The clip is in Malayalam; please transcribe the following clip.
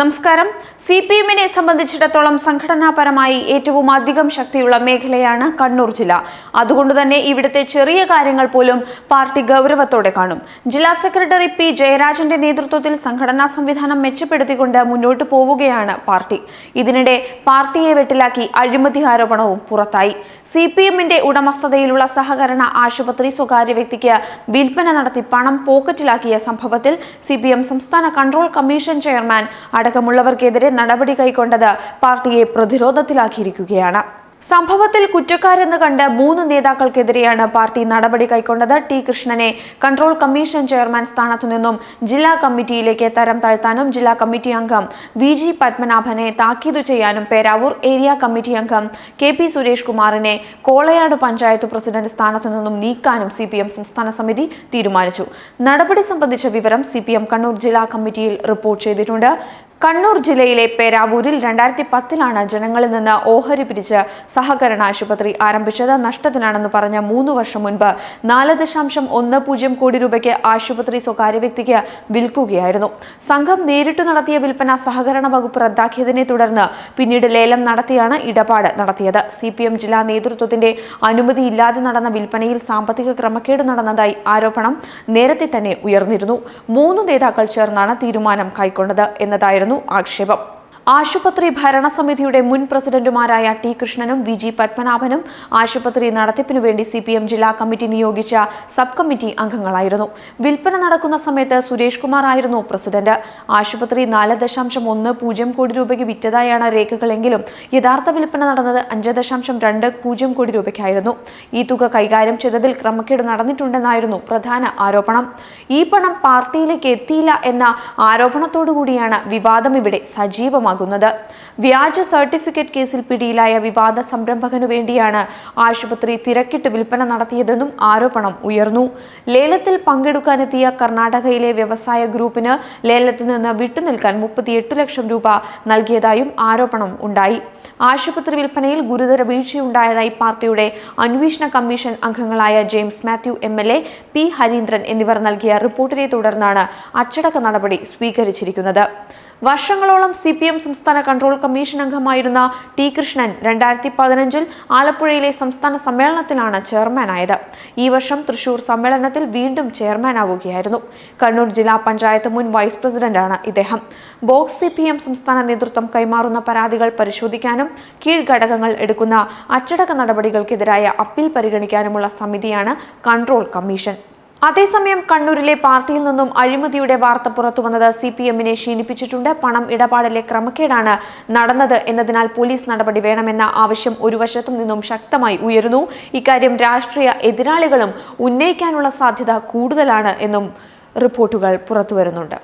നമസ്കാരം. സി പി എമ്മിനെ സംബന്ധിച്ചിടത്തോളം സംഘടനാപരമായി ഏറ്റവും അധികം ശക്തിയുള്ള മേഖലയാണ് കണ്ണൂർ ജില്ല. അതുകൊണ്ട് തന്നെ ഇവിടുത്തെ ചെറിയ കാര്യങ്ങൾ പോലും പാർട്ടി ഗൗരവത്തോടെ കാണും. ജില്ലാ സെക്രട്ടറി പി ജയരാജന്റെ നേതൃത്വത്തിൽ സംഘടനാ സംവിധാനം മെച്ചപ്പെടുത്തിക്കൊണ്ട് മുന്നോട്ട് പോവുകയാണ് പാർട്ടി. ഇതിനിടെ പാർട്ടിയെ വെട്ടിലാക്കി അഴിമതി ആരോപണവും പുറത്തായി. സി പി എമ്മിന്റെ ഉടമസ്ഥതയിലുള്ള സഹകരണ ആശുപത്രി സ്വകാര്യ വ്യക്തിക്ക് വിൽപ്പന നടത്തി പണം പോക്കറ്റിലാക്കിയ സംഭവത്തിൽ സി പി എം സംസ്ഥാന കൺട്രോൾ കമ്മീഷൻ ചെയർമാൻ അടക്കമുള്ളവർക്കെതിരെ നടപടി കൈക്കൊണ്ടത് പാർട്ടിയെ പ്രതിരോധത്തിലാക്കിയിരിക്കുകയാണ്. സംഭവത്തിൽ കുറ്റക്കാരെന്ന് കണ്ട് മൂന്ന് നേതാക്കൾക്കെതിരെയാണ് പാർട്ടി നടപടി കൈക്കൊണ്ടത്. ടി കൃഷ്ണനെ കൺട്രോൾ കമ്മീഷൻ ചെയർമാൻ സ്ഥാനത്തു നിന്നും ജില്ലാ കമ്മിറ്റിയിലേക്ക് തരം താഴ്ത്താനും ജില്ലാ കമ്മിറ്റി അംഗം വി ജി പത്മനാഭനെ താക്കീതു ചെയ്യാനും പേരാവൂർ ഏരിയ കമ്മിറ്റി അംഗം കെ പി സുരേഷ് കുമാറിനെ കോളയാട് പഞ്ചായത്ത് പ്രസിഡന്റ് സ്ഥാനത്തു നിന്നും നീക്കാനും സി പി എം സംസ്ഥാന സമിതി തീരുമാനിച്ചു. നടപടി സംബന്ധിച്ച വിവരം സി പി എം കണ്ണൂർ ജില്ലാ കമ്മിറ്റിയിൽ റിപ്പോർട്ട് ചെയ്തിട്ടുണ്ട്. കണ്ണൂർ ജില്ലയിലെ പേരാവൂരിൽ രണ്ടായിരത്തി പത്തിലാണ് ജനങ്ങളിൽ നിന്ന് ഓഹരി പിരിച്ച് സഹകരണ ആശുപത്രി ആരംഭിച്ചത്. നഷ്ടത്തിനാണെന്ന് പറഞ്ഞ മൂന്ന് വർഷം മുൻപ് നാല് ദശാംശം ഒന്ന് പൂജ്യം കോടി രൂപയ്ക്ക് ആശുപത്രി സ്വകാര്യ വ്യക്തിക്ക് വിൽക്കുകയായിരുന്നു. സംഘം നേരിട്ട് നടത്തിയ വിൽപ്പന സഹകരണ വകുപ്പ് റദ്ദാക്കിയതിനെ തുടർന്ന് പിന്നീട് ലേലം നടത്തിയാണ് ഇടപാട് നടത്തിയത്. സി പി എം ജില്ലാ നേതൃത്വത്തിന്റെ അനുമതിയില്ലാതെ നടന്ന വിൽപ്പനയിൽ സാമ്പത്തിക ക്രമക്കേട് നടന്നതായി ആരോപണം നേരത്തെ തന്നെ ഉയർന്നിരുന്നു. മൂന്ന് നേതാക്കൾ ചേർന്നാണ് തീരുമാനം കൈക്കൊണ്ടത് എന്നതായിരുന്നു ეროვნულ აქშევამ ആശുപത്രി ഭരണസമിതിയുടെ മുൻ പ്രസിഡന്റുമാരായ ടി കൃഷ്ണനും വി ജി പത്മനാഭനും ആശുപത്രി നടത്തിപ്പിനു വേണ്ടി സി പി എം ജില്ലാ കമ്മിറ്റി നിയോഗിച്ച സബ് കമ്മിറ്റി അംഗങ്ങളായിരുന്നു. വിൽപ്പന നടക്കുന്ന സമയത്ത് സുരേഷ് കുമാർ ആയിരുന്നു പ്രസിഡന്റ്. ആശുപത്രി നാല് ദശാംശം ഒന്ന് പൂജ്യം കോടി രൂപയ്ക്ക് വിറ്റതായാണ് രേഖകളെങ്കിലും യഥാർത്ഥ വിൽപ്പന നടന്നത് അഞ്ച് ദശാംശം രണ്ട് പൂജ്യം കോടി രൂപയ്ക്കായിരുന്നു. ഈ തുക കൈകാര്യം ചെയ്തതിൽ ക്രമക്കേട് നടന്നിട്ടുണ്ടെന്നായിരുന്നു പ്രധാന ആരോപണം. ഈ പണം പാർട്ടിയിലേക്ക് എത്തിയില്ല എന്ന ആരോപണത്തോടുകൂടിയാണ് വിവാദം ഇവിടെ സജീവമാകുന്നത്. വ്യാജ സർട്ടിഫിക്കറ്റ് കേസിൽ പിടിയിലായ വിവാദ സംരംഭകനു വേണ്ടിയാണ് ആശുപത്രി തിരക്കിട്ട് വിൽപ്പന നടത്തിയതെന്നും ആരോപണം ഉയർന്നു. ലേലത്തിൽ പങ്കെടുക്കാനെത്തിയ കർണാടകയിലെ വ്യവസായ ഗ്രൂപ്പിന് ലേലത്തിൽ നിന്ന് വിട്ടുനിൽക്കാൻ മുപ്പത്തിയെട്ട് ലക്ഷം രൂപ നൽകിയതായും ആരോപണം ഉണ്ടായി. ആശുപത്രി വിൽപ്പനയിൽ ഗുരുതര വീഴ്ചയുണ്ടായതായി പാർട്ടിയുടെ അന്വേഷണ കമ്മീഷൻ അംഗങ്ങളായ James Mathew M L A P Harindran എന്നിവർ നൽകിയ റിപ്പോർട്ടിനെ തുടർന്നാണ് അച്ചടക്ക നടപടി സ്വീകരിച്ചിരിക്കുന്നത്. വർഷങ്ങളോളം സി പി എം സംസ്ഥാന കൺട്രോൾ കമ്മീഷൻ അംഗമായിരുന്ന ടി കൃഷ്ണൻ രണ്ടായിരത്തി പതിനഞ്ചിൽ ആലപ്പുഴയിലെ സംസ്ഥാന സമ്മേളനത്തിലാണ് ചെയർമാനായത്. ഈ വർഷം തൃശൂർ സമ്മേളനത്തിൽ വീണ്ടും ചെയർമാനാവുകയായിരുന്നു. കണ്ണൂർ ജില്ലാ പഞ്ചായത്ത് മുൻ വൈസ് പ്രസിഡന്റാണ് ഇദ്ദേഹം. ബോക്സ് സി സംസ്ഥാന നേതൃത്വം കൈമാറുന്ന പരാതികൾ പരിശോധിക്കാനും കീഴ്ഘടകങ്ങൾ എടുക്കുന്ന അച്ചടക്ക നടപടികൾക്കെതിരായ അപ്പീൽ പരിഗണിക്കാനുമുള്ള സമിതിയാണ് കൺട്രോൾ കമ്മീഷൻ. അതേസമയം കണ്ണൂരിലെ പാർട്ടിയിൽ നിന്നും അഴിമതിയുടെ വാർത്ത പുറത്തുവന്നത് സി പി എമ്മിനെ ക്ഷീണിപ്പിച്ചിട്ടുണ്ട്. പണം ഇടപാടിലെ ക്രമക്കേടാണ് നടന്നത് എന്നതിനാൽ പോലീസ് നടപടി വേണമെന്ന ആവശ്യം ഒരു വശത്തു നിന്നും ശക്തമായി ഉയരുന്നു. ഇക്കാര്യം രാഷ്ട്രീയ എതിരാളികളും ഉന്നയിക്കാനുള്ള സാധ്യത കൂടുതലാണ് എന്നും റിപ്പോർട്ടുകൾ പുറത്തുവരുന്നുണ്ട്.